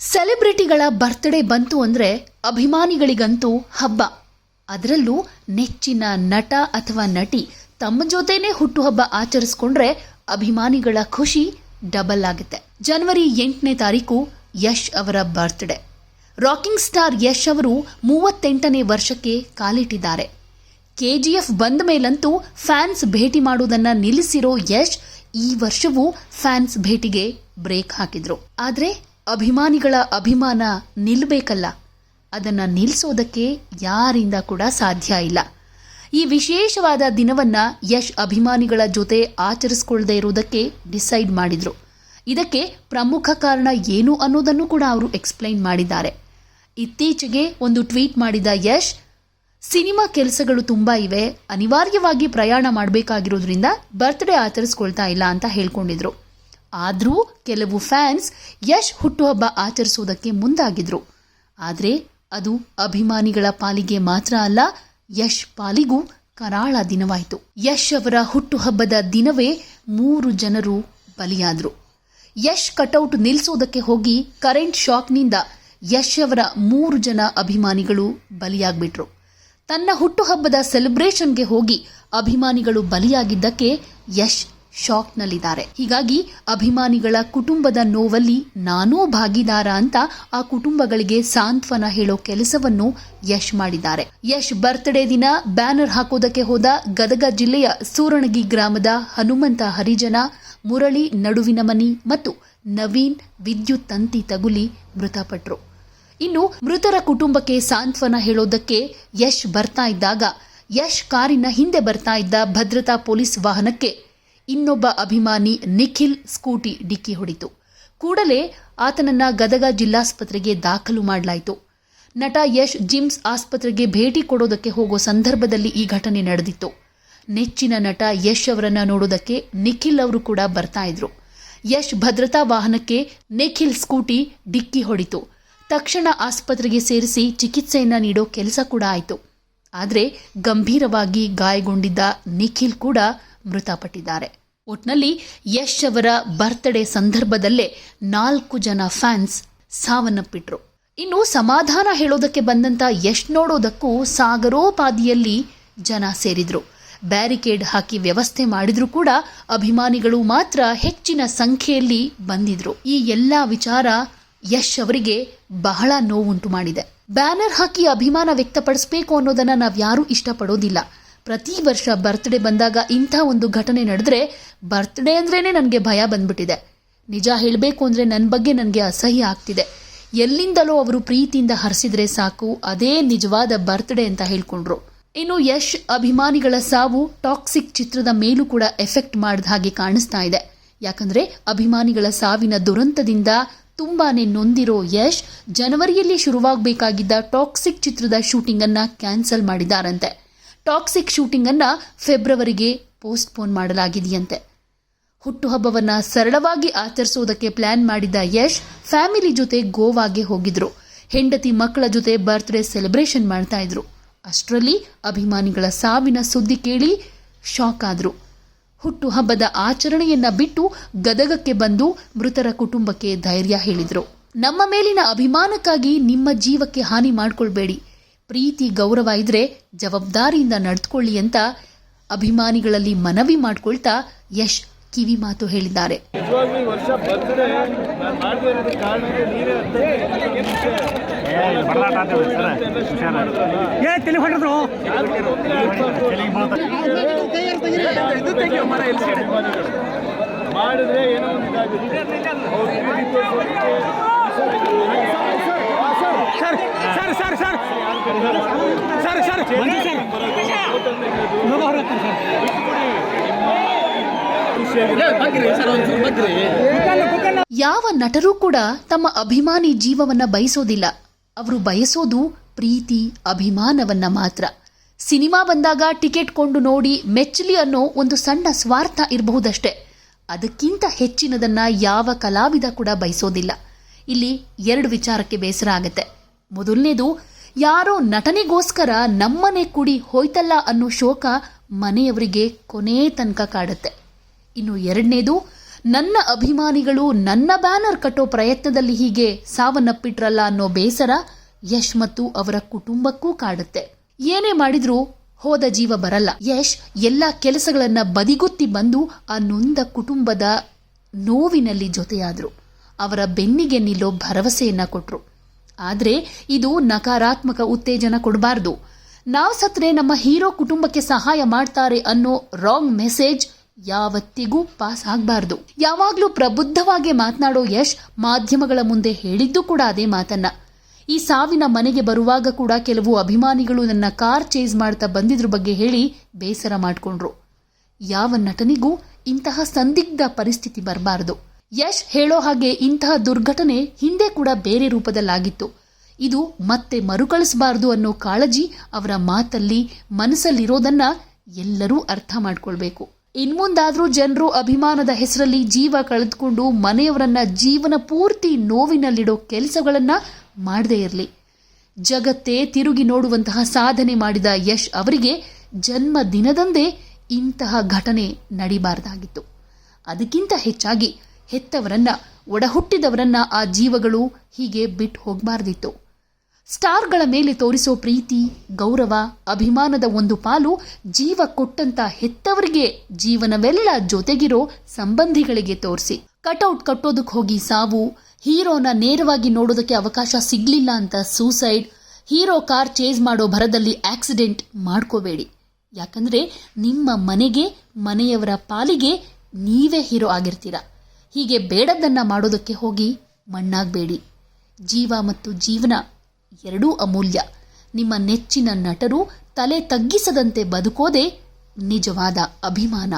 ಸೆಲೆಬ್ರಿಟಿಗಳ birthday ಬಂತು ಅಂದ್ರೆ ಅಭಿಮಾನಿಗಳಿಗಂತೂ ಹಬ್ಬ. ಅದರಲ್ಲೂ ನೆಚ್ಚಿನ ನಟ ಅಥವಾ ನಟಿ ತಮ್ಮ ಜೊತೆನೇ ಹುಟ್ಟುಹಬ್ಬ ಆಚರಿಸ್ಕೊಂಡ್ರೆ ಅಭಿಮಾನಿಗಳ ಖುಷಿ ಡಬಲ್ ಆಗುತ್ತೆ. ಜನವರಿ ಎಂಟನೇ ತಾರೀಕು ಯಶ್ ಅವರ ಬರ್ತ್ಡೇ. ರಾಕಿಂಗ್ ಸ್ಟಾರ್ ಯಶ್ ಅವರು ಮೂವತ್ತೆಂಟನೇ ವರ್ಷಕ್ಕೆ ಕಾಲಿಟ್ಟಿದ್ದಾರೆ. ಕೆಜಿಎಫ್ ಬಂದ ಮೇಲಂತೂ ಫ್ಯಾನ್ಸ್ ಭೇಟಿ ಮಾಡುವುದನ್ನ ನಿಲ್ಲಿಸಿರೋ ಯಶ್ ಈ ವರ್ಷವೂ ಫ್ಯಾನ್ಸ್ ಭೇಟಿಗೆ ಬ್ರೇಕ್ ಹಾಕಿದ್ರು. ಆದ್ರೆ ಅಭಿಮಾನಿಗಳ ಅಭಿಮಾನ ನಿಲ್ಬೇಕಲ್ಲ. ಅದನ್ನ ನಿಲ್ಲಿಸೋದಕ್ಕೆ ಯಾರಿಂದ ಕೂಡ ಸಾಧ್ಯ ಇಲ್ಲ. ಈ ವಿಶೇಷವಾದ ದಿನವನ್ನ ಯಶ್ ಅಭಿಮಾನಿಗಳ ಜೊತೆ ಆಚರಿಸಿಕೊಳ್ಳದೆ ಇರೋದಕ್ಕೆ ಡಿಸೈಡ್ ಮಾಡಿದರು. ಇದಕ್ಕೆ ಪ್ರಮುಖ ಕಾರಣ ಏನು ಅನ್ನೋದನ್ನು ಕೂಡ ಅವರು ಎಕ್ಸ್ಪ್ಲೈನ್ ಮಾಡಿದ್ದಾರೆ. ಇತ್ತೀಚೆಗೆ ಒಂದು ಟ್ವೀಟ್ ಮಾಡಿದ ಯಶ್, ಸಿನಿಮಾ ಕೆಲಸಗಳು ತುಂಬ ಇವೆ, ಅನಿವಾರ್ಯವಾಗಿ ಪ್ರಯಾಣ ಮಾಡಬೇಕಾಗಿರೋದ್ರಿಂದ ಬರ್ತ್ಡೇ ಆಚರಿಸ್ಕೊಳ್ತಾ ಇಲ್ಲ ಅಂತ ಹೇಳ್ಕೊಂಡಿದ್ರು. ಆದರೂ ಕೆಲವು ಫ್ಯಾನ್ಸ್ ಯಶ್ ಹುಟ್ಟುಹಬ್ಬ ಆಚರಿಸೋದಕ್ಕೆ ಮುಂದಾಗಿದ್ರು. ಆದರೆ ಅದು ಅಭಿಮಾನಿಗಳ ಪಾಲಿಗೆ ಮಾತ್ರ ಅಲ್ಲ, ಯಶ್ ಪಾಲಿಗೂ ಕರಾಳ ದಿನವಾಯಿತು. ಯಶ್ ಅವರ ಹುಟ್ಟುಹಬ್ಬದ ದಿನವೇ ಮೂರು ಜನರು ಬಲಿಯಾದರು. ಯಶ್ ಕಟೌಟ್ ನಿಲ್ಲಿಸೋದಕ್ಕೆ ಹೋಗಿ ಕರೆಂಟ್ ಶಾಕ್ನಿಂದ ಯಶ್ ಅವರ ಮೂರು ಜನ ಅಭಿಮಾನಿಗಳು ಬಲಿಯಾಗ್ಬಿಟ್ರು. ತನ್ನ ಹುಟ್ಟುಹಬ್ಬದ ಸೆಲೆಬ್ರೇಷನ್ಗೆ ಹೋಗಿ ಅಭಿಮಾನಿಗಳು ಬಲಿಯಾಗಿದ್ದಕ್ಕೆ ಯಶ್ ಶಾಕ್ನಲ್ಲಿದ್ದಾರೆ. ಹೀಗಾಗಿ ಅಭಿಮಾನಿಗಳ ಕುಟುಂಬದ ನೋವಲ್ಲಿ ನಾನೂ ಭಾಗಿದಾರ ಅಂತ ಆ ಕುಟುಂಬಗಳಿಗೆ ಸಾಂತ್ವನ ಹೇಳೋ ಕೆಲಸವನ್ನು ಯಶ್ ಮಾಡಿದ್ದಾರೆ. ಯಶ್ ಬರ್ತ್ಡೇ ದಿನ ಬ್ಯಾನರ್ ಹಾಕೋದಕ್ಕೆ ಹೋದ ಗದಗ ಜಿಲ್ಲೆಯ ಸೂರಣಗಿ ಗ್ರಾಮದ ಹನುಮಂತ ಹರಿಜನ, ಮುರಳಿ, ನಡುವಿನ ಮನಿ ಮತ್ತು ನವೀನ್ ವಿದ್ಯುತ್ ತಂತಿ ತಗುಲಿ ಮೃತಪಟ್ಟರು ಇನ್ನು ಮೃತರ ಕುಟುಂಬಕ್ಕೆ ಸಾಂತ್ವನ ಹೇಳೋದಕ್ಕೆ ಯಶ್ ಬರ್ತಾ ಇದ್ದಾಗ, ಯಶ್ ಕಾರಿನ ಹಿಂದೆ ಬರ್ತಾ ಇದ್ದ ಭದ್ರತಾ ಪೊಲೀಸ್ ವಾಹನಕ್ಕೆ ಇನ್ನೊಬ್ಬ ಅಭಿಮಾನಿ ನಿಖಿಲ್ ಸ್ಕೂಟಿ ಡಿಕ್ಕಿ ಹೊಡಿತು. ಕೂಡಲೇ ಆತನನ್ನ ಗದಗ ಜಿಲ್ಲಾಸ್ಪತ್ರೆಗೆ ದಾಖಲು ಮಾಡಲಾಯಿತು. ನಟ ಯಶ್ ಜಿಮ್ಸ್ ಆಸ್ಪತ್ರೆಗೆ ಭೇಟಿ ಕೊಡೋದಕ್ಕೆ ಹೋಗೋ ಸಂದರ್ಭದಲ್ಲಿ ಈ ಘಟನೆ ನಡೆದಿತ್ತು. ನೆಚ್ಚಿನ ನಟ ಯಶ್ ಅವರನ್ನ ನೋಡೋದಕ್ಕೆ ನಿಖಿಲ್ ಅವರು ಕೂಡ ಬರ್ತಾ ಇದ್ರು. ಯಶ್ ಭದ್ರತಾ ವಾಹನಕ್ಕೆ ನಿಖಿಲ್ ಸ್ಕೂಟಿ ಡಿಕ್ಕಿ ಹೊಡಿತು. ತಕ್ಷಣ ಆಸ್ಪತ್ರೆಗೆ ಸೇರಿಸಿ ಚಿಕಿತ್ಸೆಯನ್ನ ನೀಡೋ ಕೆಲಸ ಕೂಡ ಆಯಿತು. ಆದರೆ ಗಂಭೀರವಾಗಿ ಗಾಯಗೊಂಡಿದ್ದ ನಿಖಿಲ್ ಕೂಡ ಮೃತಪಟ್ಟಿದ್ದಾರೆ. ಒಟ್ನಲ್ಲಿ ಯಶ್ ಅವರ ಬರ್ತ್ಡೇ ಸಂದರ್ಭದಲ್ಲೇ ನಾಲ್ಕು ಜನ ಫ್ಯಾನ್ಸ್ ಸಾವನ್ನಪ್ಪಿಟ್ರು. ಇನ್ನು ಸಮಾಧಾನ ಹೇಳೋದಕ್ಕೆ ಬಂದಂತ ಯಶ್ ನೋಡೋದಕ್ಕೂ ಸಾಗರೋಪಾದಿಯಲ್ಲಿ ಜನ ಸೇರಿದ್ರು. ಬ್ಯಾರಿಕೇಡ್ ಹಾಕಿ ವ್ಯವಸ್ಥೆ ಮಾಡಿದ್ರು ಕೂಡ ಅಭಿಮಾನಿಗಳು ಮಾತ್ರ ಹೆಚ್ಚಿನ ಸಂಖ್ಯೆಯಲ್ಲಿ ಬಂದಿದ್ರು. ಈ ಎಲ್ಲಾ ವಿಚಾರ ಯಶ್ ಅವರಿಗೆ ಬಹಳ ನೋವುಂಟು ಮಾಡಿದೆ. ಬ್ಯಾನರ್ ಹಾಕಿ ಅಭಿಮಾನ ವ್ಯಕ್ತಪಡಿಸಬೇಕು ಅನ್ನೋದನ್ನ ನಾವ್ಯಾರೂ ಇಷ್ಟಪಡೋದಿಲ್ಲ. ಪ್ರತಿ ವರ್ಷ ಬರ್ತ್ಡೇ ಬಂದಾಗ ಇಂಥ ಒಂದು ಘಟನೆ ನಡೆದ್ರೆ ಬರ್ತ್ಡೇ ಅಂದ್ರೇ ನನಗೆ ಭಯ ಬಂದ್ಬಿಟ್ಟಿದೆ. ನಿಜ ಹೇಳಬೇಕು ಅಂದರೆ ನನ್ನ ಬಗ್ಗೆ ನನಗೆ ಅಸಹ್ಯ ಆಗ್ತಿದೆ. ಎಲ್ಲಿಂದಲೋ ಅವರು ಪ್ರೀತಿಯಿಂದ ಹರಿಸಿದ್ರೆ ಸಾಕು, ಅದೇ ನಿಜವಾದ ಬರ್ತ್ಡೇ ಅಂತ ಹೇಳ್ಕೊಂಡ್ರು. ಇನ್ನು ಯಶ್ ಅಭಿಮಾನಿಗಳ ಸಾವು ಟಾಕ್ಸಿಕ್ ಚಿತ್ರದ ಮೇಲೂ ಕೂಡ ಎಫೆಕ್ಟ್ ಮಾಡಿದ ಹಾಗೆ ಕಾಣಿಸ್ತಾ ಇದೆ. ಯಾಕಂದ್ರೆ ಅಭಿಮಾನಿಗಳ ಸಾವಿನ ದುರಂತದಿಂದ ತುಂಬಾನೇ ನೊಂದಿರೋ ಯಶ್ ಜನವರಿಯಲ್ಲಿ ಶುರುವಾಗಬೇಕಾಗಿದ್ದ ಟಾಕ್ಸಿಕ್ ಚಿತ್ರದ ಶೂಟಿಂಗನ್ನು ಕ್ಯಾನ್ಸಲ್ ಮಾಡಿದ್ದಾರಂತೆ ಟಾಕ್ಸಿಕ್ ಶೂಟಿಂಗ್ ಅನ್ನ ಫೆಬ್ರವರಿಗೆ ಪೋಸ್ಟ್ಪೋನ್ ಮಾಡಲಾಗಿದೆಯಂತೆ. ಹುಟ್ಟುಹಬ್ಬವನ್ನು ಸರಳವಾಗಿ ಆಚರಿಸುವುದಕ್ಕೆ ಪ್ಲಾನ್ ಮಾಡಿದ್ದ ಯಶ್ ಫ್ಯಾಮಿಲಿ ಜೊತೆ ಗೋವಾಗೆ ಹೋಗಿದ್ರು. ಹೆಂಡತಿ ಮಕ್ಕಳ ಜೊತೆ ಬರ್ತ್ಡೇ ಸೆಲೆಬ್ರೇಷನ್ ಮಾಡ್ತಾ ಇದ್ರು. ಅಷ್ಟರಲ್ಲಿ ಅಭಿಮಾನಿಗಳ ಸಾವಿನ ಸುದ್ದಿ ಕೇಳಿ ಶಾಕ್ ಆದ್ರು. ಹುಟ್ಟುಹಬ್ಬದ ಆಚರಣೆಯನ್ನ ಬಿಟ್ಟು ಗದಗಕ್ಕೆ ಬಂದು ಮೃತರ ಕುಟುಂಬಕ್ಕೆ ಧೈರ್ಯ ಹೇಳಿದರು. ನಮ್ಮ ಮೇಲಿನ ಅಭಿಮಾನಕ್ಕಾಗಿ ನಿಮ್ಮ ಜೀವಕ್ಕೆ ಹಾನಿ ಮಾಡ್ಕೊಳ್ಬೇಡಿ. ಪ್ರೀತಿ ಗೌರವ ಇದ್ರೆ ಜವಾಬ್ದಾರಿಯಿಂದ ನಡೆದುಕೊಳ್ಳಿ ಅಂತ ಅಭಿಮಾನಿಗಳಲ್ಲಿ ಮನವಿ ಮಾಡಿಕೊಳ್ತಾ ಯಶ್ ಕಿವಿ ಮಾತು ಹೇಳಿದ್ದಾರೆ. ಮಾಡಿದ್ರೆ ಏನೋ ಒಂದು ಇದಾಗುತ್ತೆ ಅವ್ರು ಪ್ರೀತಿ ತೋರ್ಸೋದಕ್ಕೆ sir sir sir sir. Sir sir. ಯಾವ ನಟರೂ ಕೂಡ ತಮ್ಮ ಅಭಿಮಾನಿ ಜೀವವನ್ನ ಬಯಸೋದಿಲ್ಲ. ಅವರು ಬಯಸೋದು ಪ್ರೀತಿ, ಅಭಿಮಾನವನ್ನ ಮಾತ್ರ. ಸಿನಿಮಾ ಬಂದಾಗ ಟಿಕೆಟ್ ಕೊಂಡು ನೋಡಿ ಮೆಚ್ಚಲಿ ಅನ್ನೋ ಒಂದು ಸಣ್ಣ ಸ್ವಾರ್ಥ ಇರಬಹುದಷ್ಟೇ. ಅದಕ್ಕಿಂತ ಹೆಚ್ಚಿನದನ್ನ ಯಾವ ಕಲಾವಿದ ಕೂಡ ಬಯಸೋದಿಲ್ಲ. ಇಲ್ಲಿ ಎರಡು ವಿಚಾರಕ್ಕೆ ಬೇಸರ ಆಗತ್ತೆ. ಮೊದಲನೇದು, ಯಾರೋ ನಟನೆಗೋಸ್ಕರ ನಮ್ಮನೆ ಕುಡಿ ಹೋಯ್ತಲ್ಲ ಅನ್ನೋ ಶೋಕ ಮನೆಯವರಿಗೆ ಕೊನೆ ತನಕ ಕಾಡುತ್ತೆ. ಇನ್ನು ಎರಡನೇದು, ನನ್ನ ಅಭಿಮಾನಿಗಳು ನನ್ನ ಬ್ಯಾನರ್ ಕಟ್ಟೋ ಪ್ರಯತ್ನದಲ್ಲಿ ಹೀಗೆ ಸಾವನ್ನಪ್ಪಿಟ್ರಲ್ಲ ಅನ್ನೋ ಬೇಸರ ಯಶ್ ಮತ್ತು ಅವರ ಕುಟುಂಬಕ್ಕೂ ಕಾಡುತ್ತೆ. ಏನೇ ಮಾಡಿದ್ರೂ ಹೋದ ಜೀವ ಬರಲ್ಲ. ಯಶ್ ಎಲ್ಲ ಕೆಲಸಗಳನ್ನ ಬದಿಗುತ್ತಿ ಬಂದು ಆ ನೊಂದ ಕುಟುಂಬದ ನೋವಿನಲ್ಲಿ ಜೊತೆಯಾದ್ರು. ಅವರ ಬೆನ್ನಿಗೆ ನಿಲ್ಲೋ ಭರವಸೆಯನ್ನ ಕೊಟ್ರು. ಆದ್ರೆ ಇದು ನಕಾರಾತ್ಮಕ ಉತ್ತೇಜನ ಕೊಡಬಾರ್ದು. ನಾವು ಸತ್ರೆ ನಮ್ಮ ಹೀರೋ ಕುಟುಂಬಕ್ಕೆ ಸಹಾಯ ಮಾಡ್ತಾರೆ ಅನ್ನೋ ರಾಂಗ್ ಮೆಸೇಜ್ ಯಾವತ್ತಿಗೂ ಪಾಸ್ ಆಗಬಾರ್ದು. ಯಾವಾಗಲೂ ಪ್ರಬುದ್ಧವಾಗಿ ಮಾತನಾಡೋ ಯಶ್ ಮಾಧ್ಯಮಗಳ ಮುಂದೆ ಹೇಳಿದ್ದು ಕೂಡ ಅದೇ ಮಾತನ್ನ. ಈ ಸಾವಿನ ಮನೆಗೆ ಬರುವಾಗ ಕೂಡ ಕೆಲವು ಅಭಿಮಾನಿಗಳು ನನ್ನ ಕಾರ್ ಚೇಸ್ ಮಾಡ್ತಾ ಬಂದಿದ್ರ ಬಗ್ಗೆ ಹೇಳಿ ಬೇಸರ ಮಾಡಿಕೊಂಡ್ರು. ಯಾವ ನಟನಿಗೂ ಇಂತಹ ಸಂದಿಗ್ಧ ಪರಿಸ್ಥಿತಿ ಬರಬಾರದು. ಯಶ್ ಹೇಳೋ ಹಾಗೆ ಇಂತಹ ದುರ್ಘಟನೆ ಹಿಂದೆ ಕೂಡ ಬೇರೆ ರೂಪದಲ್ಲಾಗಿತ್ತು. ಇದು ಮತ್ತೆ ಮರುಕಳಿಸಬಾರದು ಅನ್ನೋ ಕಾಳಜಿ ಅವರ ಮಾತಲ್ಲಿ, ಮನಸ್ಸಲ್ಲಿರೋದನ್ನ ಎಲ್ಲರೂ ಅರ್ಥ ಮಾಡ್ಕೊಳ್ಬೇಕು. ಇನ್ಮುಂದಾದರೂ ಜನರು ಅಭಿಮಾನದ ಹೆಸರಲ್ಲಿ ಜೀವ ಕಳೆದುಕೊಂಡು ಮನೆಯವರನ್ನ ಜೀವನ ಪೂರ್ತಿ ನೋವಿನಲ್ಲಿಡೋ ಕೆಲಸಗಳನ್ನ ಮಾಡದೇ ಇರಲಿ. ಜಗತ್ತೇ ತಿರುಗಿ ನೋಡುವಂತಹ ಸಾಧನೆ ಮಾಡಿದ ಯಶ್ ಅವರಿಗೆ ಜನ್ಮ ದಿನದಂದೇ ಇಂತಹ ಘಟನೆ ನಡಿಬಾರ್ದಾಗಿತ್ತು. ಅದಕ್ಕಿಂತ ಹೆಚ್ಚಾಗಿ ಹೆತ್ತವರನ್ನ, ಒಡಹುಟ್ಟಿದವರನ್ನ ಆ ಜೀವಗಳು ಹೀಗೆ ಬಿಟ್ಟು ಹೋಗಬಾರ್ದಿತ್ತು. ಸ್ಟಾರ್ಗಳ ಮೇಲೆ ತೋರಿಸೋ ಪ್ರೀತಿ, ಗೌರವ, ಅಭಿಮಾನದ ಒಂದು ಪಾಲು ಜೀವ ಕೊಟ್ಟಂತ ಹೆತ್ತವರಿಗೆ ಜೀವನವೆಲ್ಲ ಜೊತೆಗಿರೋ ಸಂಬಂಧಿಗಳಿಗೆ ತೋರಿಸಿ. ಕಟೌಟ್ ಕಟ್ಟೋದಕ್ಕೆ ಹೋಗಿ ಸಾವು, ಹೀರೋನ ನೇರವಾಗಿ ನೋಡೋದಕ್ಕೆ ಅವಕಾಶ ಸಿಗ್ಲಿಲ್ಲ ಅಂತ ಸೂಸೈಡ್, ಹೀರೋ ಕಾರ್ ಚೇಸ್ ಮಾಡೋ ಭರದಲ್ಲಿ ಆಕ್ಸಿಡೆಂಟ್ ಮಾಡ್ಕೋಬೇಡಿ. ಯಾಕಂದ್ರೆ ನಿಮ್ಮ ಮನೆಗೆ, ಮನೆಯವರ ಪಾಲಿಗೆ ನೀವೇ ಹೀರೋ ಆಗಿರ್ತೀರ. ಹೀಗೆ ಬೇಡದ್ದನ್ನು ಮಾಡೋದಕ್ಕೆ ಹೋಗಿ ಮಣ್ಣಾಗಬೇಡಿ. ಜೀವ ಮತ್ತು ಜೀವನ ಎರಡೂ ಅಮೂಲ್ಯ. ನಿಮ್ಮ ನೆಚ್ಚಿನ ನಟರು ತಲೆ ತಗ್ಗಿಸದಂತೆ ಬದುಕೋದೇ ನಿಜವಾದ ಅಭಿಮಾನ.